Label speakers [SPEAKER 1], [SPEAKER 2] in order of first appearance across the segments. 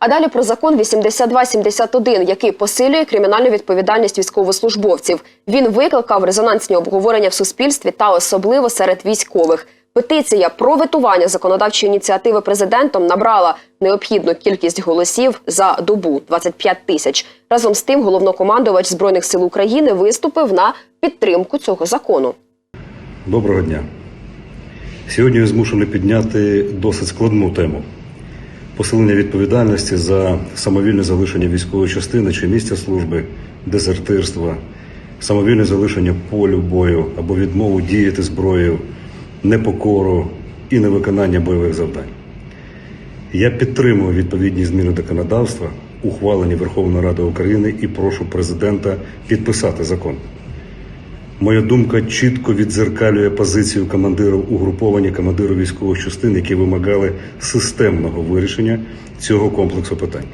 [SPEAKER 1] А далі про закон 8271, який посилює кримінальну відповідальність військовослужбовців. Він викликав резонансні обговорення в суспільстві та особливо серед військових. Петиція про ветування законодавчої ініціативи президентом набрала необхідну кількість голосів за добу 25 тисяч. Разом з тим, головнокомандувач збройних сил України виступив на підтримку цього закону.
[SPEAKER 2] Доброго дня. Сьогодні я змушений підняти досить складну тему посилення відповідальності за самовільне залишення військової частини чи місця служби, дезертирства, самовільне залишення полю бою або відмову діяти зброєю, непокору і невиконання бойових завдань. Я підтримую відповідні зміни законодавства, ухвалені Верховною Радою України, і прошу президента підписати закон. Моя думка чітко віддзеркалює позицію командирів угруповання командирів військових частин, які вимагали системного вирішення цього комплексу питань.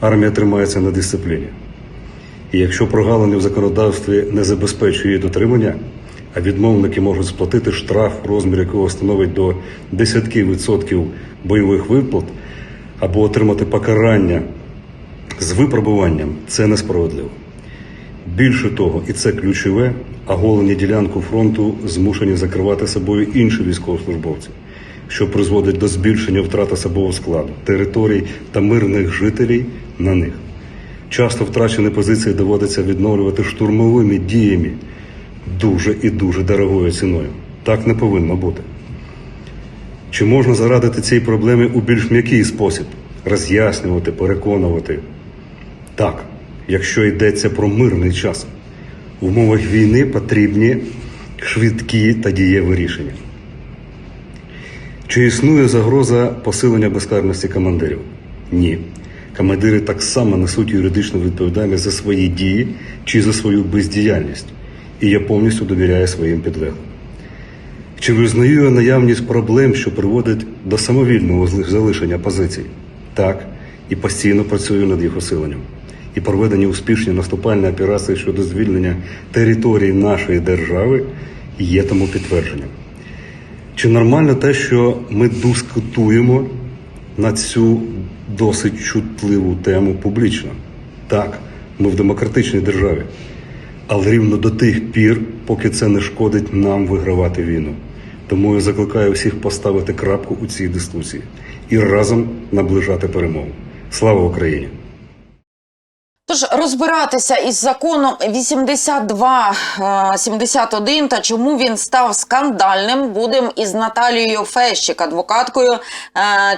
[SPEAKER 2] Армія тримається на дисципліні. І якщо прогалини в законодавстві не забезпечує її дотримання, а відмовники можуть сплатити штраф, розмір якого становить до десятків відсотків бойових виплат, або отримати покарання з випробуванням, це несправедливо. Більше того, і це ключове, оголені ділянку фронту змушені закривати собою інші військовослужбовці, що призводить до збільшення втрат особового складу, територій та мирних жителів на них. Часто втрачені позиції доводиться відновлювати штурмовими діями дуже і дуже дорогою ціною. Так не повинно бути. Чи можна зарадити цій проблемі у більш м'який спосіб, роз'яснювати, переконувати? Так, якщо йдеться про мирний час. В умовах війни потрібні швидкі та дієві рішення. Чи існує загроза посилення безкарності командирів? Ні. Командири так само несуть юридичну відповідальність за свої дії чи за свою бездіяльність. І я повністю довіряю своїм підлеглим. Чи визнаю я наявність проблем, що приводять до самовільного залишення позицій? Так, і постійно працюю над їх усиленням. І проведені успішні наступальні операції щодо звільнення території нашої держави є тому підтвердженням. Чи нормально те, що ми дискутуємо на цю досить чутливу тему публічно? Так, ми в демократичній державі. Але рівно до тих пір, поки це не шкодить нам вигравати війну. Тому я закликаю всіх поставити крапку у цій дискусії і разом наближати перемогу. Слава Україні!
[SPEAKER 3] Тож розбиратися із законом 8271 та чому він став скандальним, будемо із Наталією Фещик, адвокаткою, е,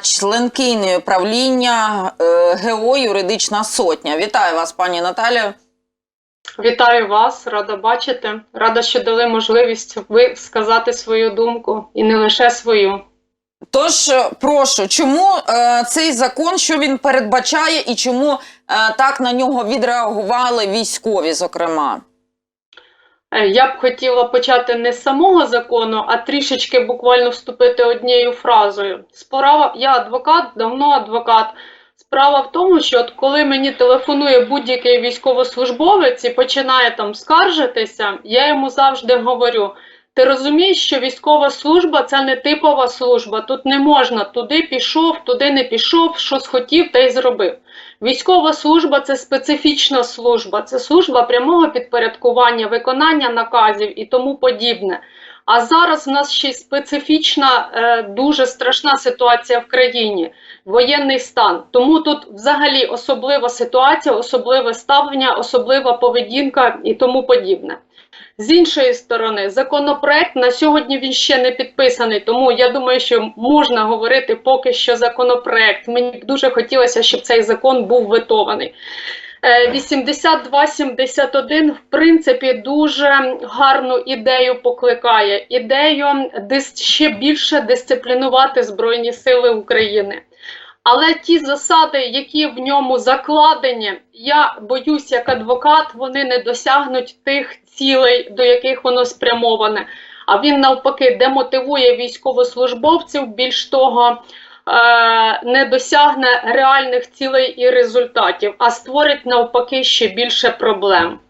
[SPEAKER 3] членкинею правління е, ГО Юридична Сотня. Вітаю вас, пані Наталію.
[SPEAKER 4] Вітаю вас, рада бачити. Рада, що дали можливість ви сказати свою думку і не лише свою.
[SPEAKER 3] Тож е, прошу, чому е, цей закон, що він передбачає, і чому е, так на нього відреагували військові, зокрема?
[SPEAKER 4] Е, Я б хотіла почати не з самого закону, а трішечки буквально вступити однією фразою. Справа, я адвокат, давно адвокат. Справа в тому, що от коли мені телефонує будь-який військовослужбовець і починає там скаржитися, я йому завжди говорю: ти розумієш, що військова служба це не типова служба. Тут не можна туди пішов, туди не пішов, що схотів, та й зробив. Військова служба це специфічна служба, це служба прямого підпорядкування, виконання наказів і тому подібне. А зараз в нас ще специфічна, е, дуже страшна ситуація в країні, воєнний стан. Тому тут взагалі особлива ситуація, особливе ставлення, особлива поведінка і тому подібне. З іншої сторони, законопроект на сьогодні він ще не підписаний, тому я думаю, що можна говорити поки що законопроект. Мені б дуже хотілося, щоб цей закон був ветований. Е, 8271, в принципі, дуже гарну ідею покликає. Ідею ще більше дисциплінувати Збройні Сили України. Але ті засади, які в ньому закладені, я боюсь, як адвокат, вони не досягнуть тих цілей, до яких воно спрямоване. А він навпаки демотивує військовослужбовців. Більш того, е, не досягне реальних цілей і результатів, а створить навпаки ще більше проблем.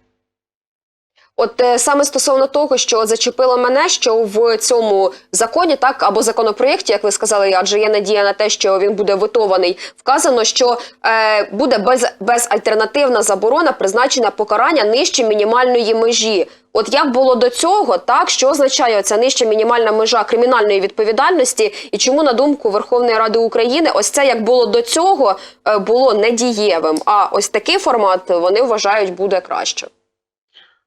[SPEAKER 1] От е, саме стосовно того, що зачепило мене, що в цьому законі, так або законопроєкті, як ви сказали, адже є надія на те, що він буде витований, вказано, що е, буде без, безальтернативна заборона призначення покарання нижче мінімальної межі. От як було до цього, так що означає ця нижча мінімальна межа кримінальної відповідальності, і чому на думку Верховної Ради України, ось це як було до цього, е, було недієвим. А ось такий формат вони вважають буде краще.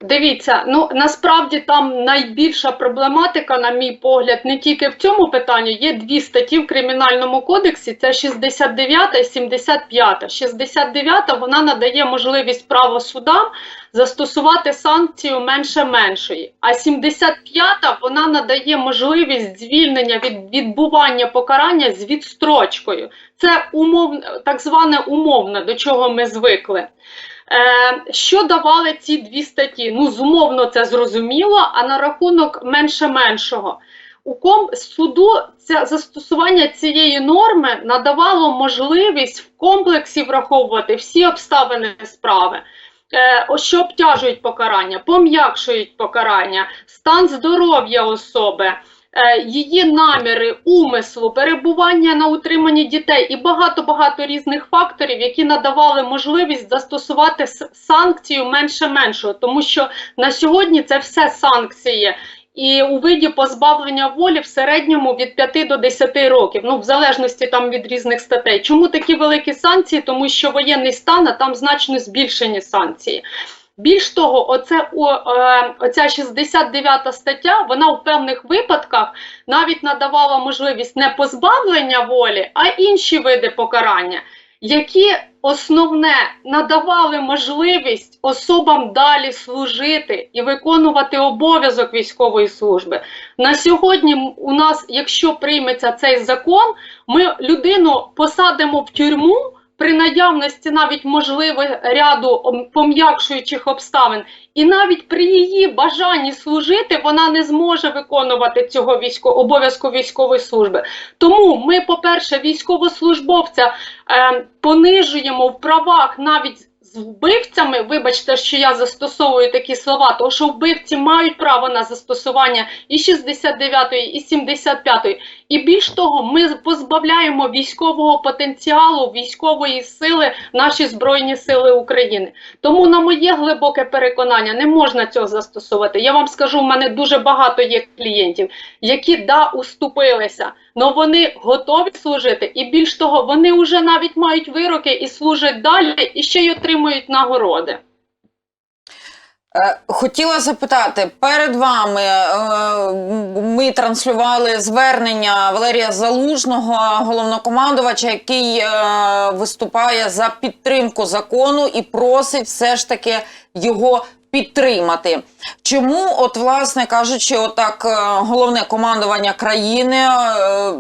[SPEAKER 4] Дивіться, ну насправді там найбільша проблематика, на мій погляд, не тільки в цьому питанні. Є дві статті в кримінальному кодексі: це 69 і 75. 69 вона надає можливість право судам застосувати санкцію менше меншої. А 75 вона надає можливість звільнення від відбування покарання з відстрочкою. Це умовне, так зване умовне, до чого ми звикли. Е, що давали ці дві статті? Ну, зумовно це зрозуміло, а на рахунок менше-меншого. У ком суду це застосування цієї норми надавало можливість в комплексі враховувати всі обставини справи, е, що обтяжують покарання, пом'якшують покарання, стан здоров'я особи. Е, Її наміри, умислу, перебування на утриманні дітей і багато-багато різних факторів, які надавали можливість застосувати санкцію менше меншого, тому що на сьогодні це все санкції. І у виді позбавлення волі в середньому від 5 до 10 років, ну в залежності там від різних статей. Чому такі великі санкції? Тому що воєнний стан, а там значно збільшені санкції. Більш того, оце, о, е, оця 69 стаття, вона в певних випадках навіть надавала можливість не позбавлення волі, а інші види покарання, які основне надавали можливість особам далі служити і виконувати обов'язок військової служби. На сьогодні у нас, якщо прийметься цей закон, ми людину посадимо в тюрму. При наявності навіть можливих ряду пом'якшуючих обставин, і навіть при її бажанні служити вона не зможе виконувати цього військо обов'язку військової служби. Тому ми, по-перше, військовослужбовця е, понижуємо в правах навіть з вбивцями. Вибачте, що я застосовую такі слова, тому що вбивці мають право на застосування і 69-ї, і 75-ї. І більш того, ми позбавляємо військового потенціалу, військової сили наші Збройні Сили України. Тому, на моє глибоке переконання, не можна цього застосовувати. Я вам скажу, в мене дуже багато є клієнтів, які да уступилися, але вони готові служити, і більш того, вони вже навіть мають вироки і служать далі, і ще й отримують нагороди.
[SPEAKER 3] Е, Хотіла запитати, перед вами е, ми транслювали звернення Валерія Залужного, головнокомандувача, який е, виступає за підтримку закону і просить все ж таки його підтримати. Чому, от, власне кажучи, отак головне командування країни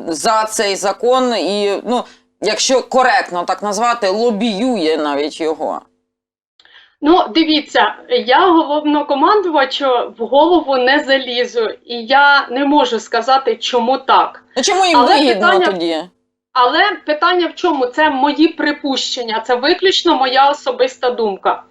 [SPEAKER 3] за цей закон і, ну, якщо коректно так назвати, лобіює навіть його?
[SPEAKER 4] Ну, дивіться, я головнокомандувачу в голову не залізу, і я не можу сказати, чому так.
[SPEAKER 3] Ну чому їм
[SPEAKER 4] Але
[SPEAKER 3] вигідно
[SPEAKER 4] питання-
[SPEAKER 3] тоді?
[SPEAKER 4] Але питання в чому? Це мої припущення, це виключно моя особиста думка.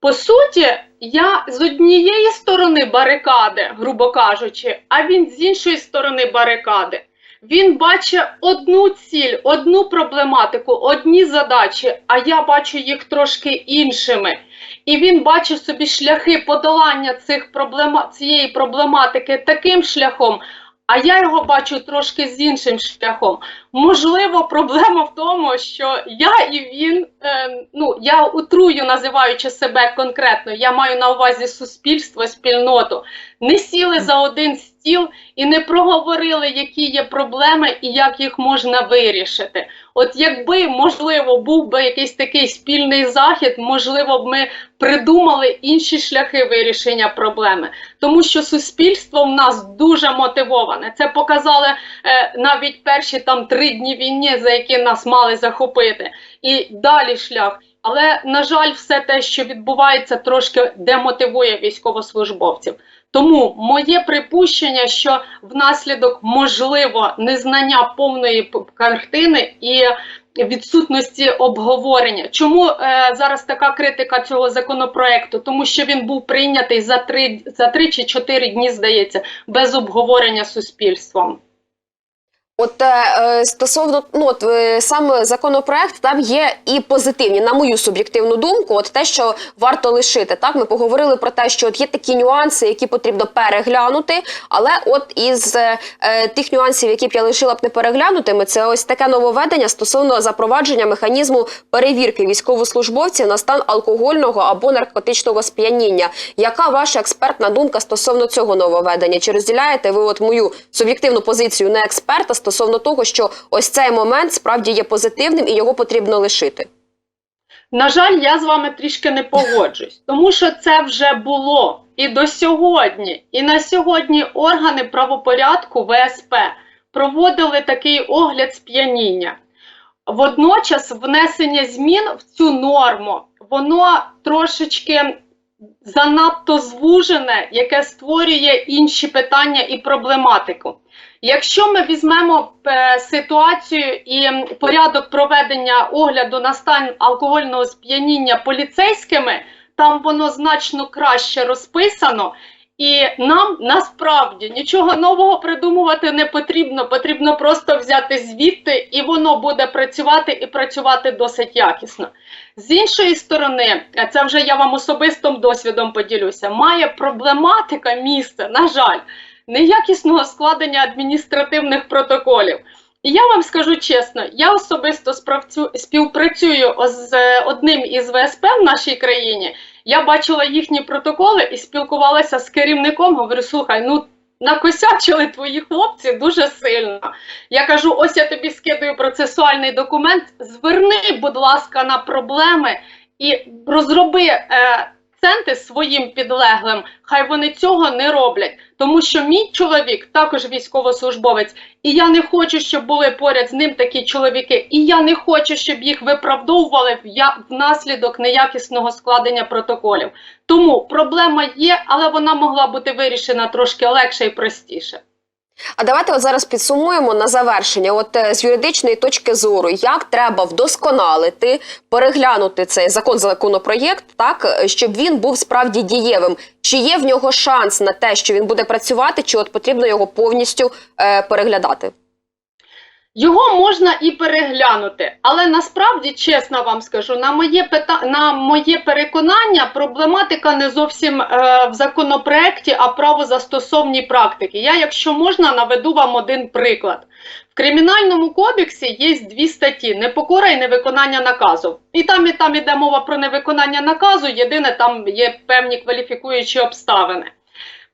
[SPEAKER 4] По суті, я з однієї сторони барикади, грубо кажучи, а він з іншої сторони барикади. Він бачить одну ціль, одну проблематику, одні задачі, а я бачу їх трошки іншими. І він бачить собі шляхи подолання цих проблема, цієї проблематики таким шляхом, а я його бачу трошки з іншим шляхом. Можливо, проблема в тому, що я і він, е, ну я утрую, називаючи себе конкретно, я маю на увазі суспільство, спільноту, не сіли за один стіл і не проговорили, які є проблеми і як їх можна вирішити. От якби можливо був би якийсь такий спільний захід, можливо б ми придумали інші шляхи вирішення проблеми, тому що суспільство в нас дуже мотивоване. Це показали е, навіть перші там три дні війни, за які нас мали захопити, і далі шлях. Але на жаль, все те, що відбувається, трошки демотивує військовослужбовців. Тому моє припущення, що внаслідок можливо незнання повної картини і відсутності обговорення. Чому е, зараз така критика цього законопроекту? Тому що він був прийнятий за три за три чи чотири дні, здається, без обговорення суспільством.
[SPEAKER 1] От е, е, стосовно ну от е, саме законопроект, там є і позитивні, на мою суб'єктивну думку, от те, що варто лишити. Так, ми поговорили про те, що от є такі нюанси, які потрібно переглянути. Але от із е, тих нюансів, які б я лишила б не переглянутими, це ось таке нововведення стосовно запровадження механізму перевірки військовослужбовців на стан алкогольного або наркотичного сп'яніння. Яка ваша експертна думка стосовно цього нововведення? Чи розділяєте ви от мою суб'єктивну позицію не експерта стосовно того, що ось цей момент справді є позитивним і його потрібно лишити?
[SPEAKER 4] На жаль, я з вами трішки не погоджуюсь, тому що це вже було і до сьогодні. І на сьогодні органи правопорядку ВСП проводили такий огляд сп'яніння. Водночас внесення змін в цю норму, воно трошечки занадто звужене, яке створює інші питання і проблематику. Якщо ми візьмемо е, ситуацію і порядок проведення огляду на стан алкогольного сп'яніння поліцейськими, там воно значно краще розписано. І нам насправді нічого нового придумувати не потрібно. Потрібно просто взяти звідти, і воно буде працювати і працювати досить якісно. З іншої сторони, е, це вже я вам особистим досвідом поділюся. Має проблематика місце, на жаль, неякісного складення адміністративних протоколів. І я вам скажу чесно, я особисто співпрацюю з одним із ВСП в нашій країні. Я бачила їхні протоколи і спілкувалася з керівником. Говорю, слухай, ну накосячили твої хлопці дуже сильно. Я кажу: ось я тобі скидаю процесуальний документ. Зверни, будь ласка, на проблеми і розроби. Е, акценти своїм підлеглим, хай вони цього не роблять, тому що мій чоловік також військовослужбовець, і я не хочу, щоб були поряд з ним такі чоловіки, і я не хочу, щоб їх виправдовували внаслідок неякісного складення протоколів. Тому проблема є, але вона могла бути вирішена трошки легше і простіше.
[SPEAKER 1] А давайте от зараз підсумуємо на завершення. От е, з юридичної точки зору, як треба вдосконалити, переглянути цей закон законопроєкт, так е, щоб він був справді дієвим. Чи є в нього шанс на те, що він буде працювати, чи от потрібно його повністю е, переглядати?
[SPEAKER 4] Його можна і переглянути, але насправді, чесно вам скажу, на моє пита... на моє переконання, проблематика не зовсім е, в законопроекті, а правозастосовній практики. Я, якщо можна, наведу вам один приклад. В кримінальному кодексі є дві статті: непокора і невиконання наказу. І там, і там іде мова про невиконання наказу. Єдине, там є певні кваліфікуючі обставини.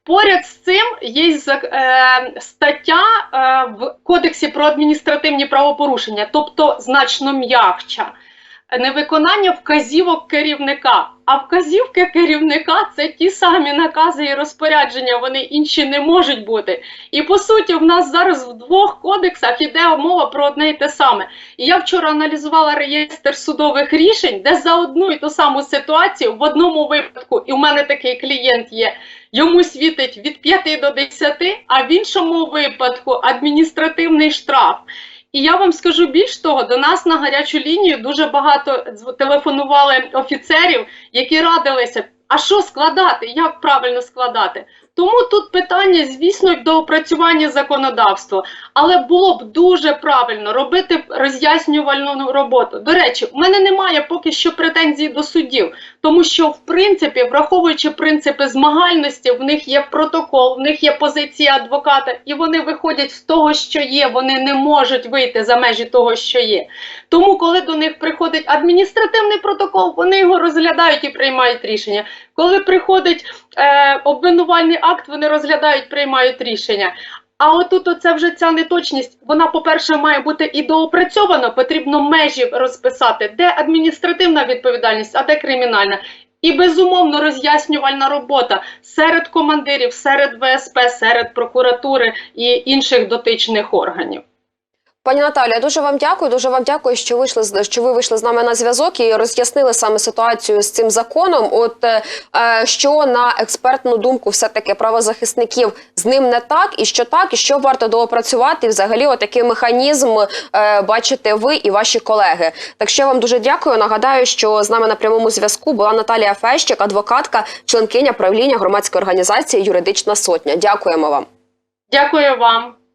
[SPEAKER 4] Поряд з цим є е, стаття е, в Кодексі про адміністративні правопорушення, тобто значно м'якча. Невиконання вказівок керівника. А вказівки керівника це ті самі накази і розпорядження, вони інші не можуть бути. І по суті, в нас зараз в двох кодексах іде мова про одне і те саме. І я вчора аналізувала реєстр судових рішень, де за одну і ту саму ситуацію в одному випадку, і в мене такий клієнт є, йому світить від 5 до 10, а в іншому випадку адміністративний штраф. І я вам скажу більш того, до нас на гарячу лінію дуже багато телефонували офіцерів, які радилися, а що складати, як правильно складати. Тому тут питання, звісно, до опрацювання законодавства, але було б дуже правильно робити роз'яснювальну роботу. До речі, у мене немає поки що претензій до суддів, тому що, в принципі, враховуючи принципи змагальності, в них є протокол, в них є позиція адвоката, і вони виходять з того, що є. Вони не можуть вийти за межі того, що є. Тому, коли до них приходить адміністративний протокол, вони його розглядають і приймають рішення. Коли приходить е, обвинувальний акт, вони розглядають, приймають рішення. А отут оце вже ця неточність. Вона, по-перше, має бути і доопрацьована. Потрібно межі розписати, де адміністративна відповідальність, а де кримінальна. І безумовно роз'яснювальна робота серед командирів, серед ВСП, серед прокуратури і інших дотичних органів.
[SPEAKER 1] Пані Наталія, дуже вам дякую. Дуже вам дякую, що вийшли що ви вийшли з нами на зв'язок і роз'яснили саме ситуацію з цим законом. От е, е, що на експертну думку, все таки правозахисників з ним не так, і що так, і що варто доопрацювати. Взагалі, отакий механізм е, бачите ви і ваші колеги. Так що я вам дуже дякую. Нагадаю, що з нами на прямому зв'язку була Наталія Фещик, адвокатка, членкиня правління громадської організації Юридична сотня. Дякуємо вам.
[SPEAKER 4] Дякую вам.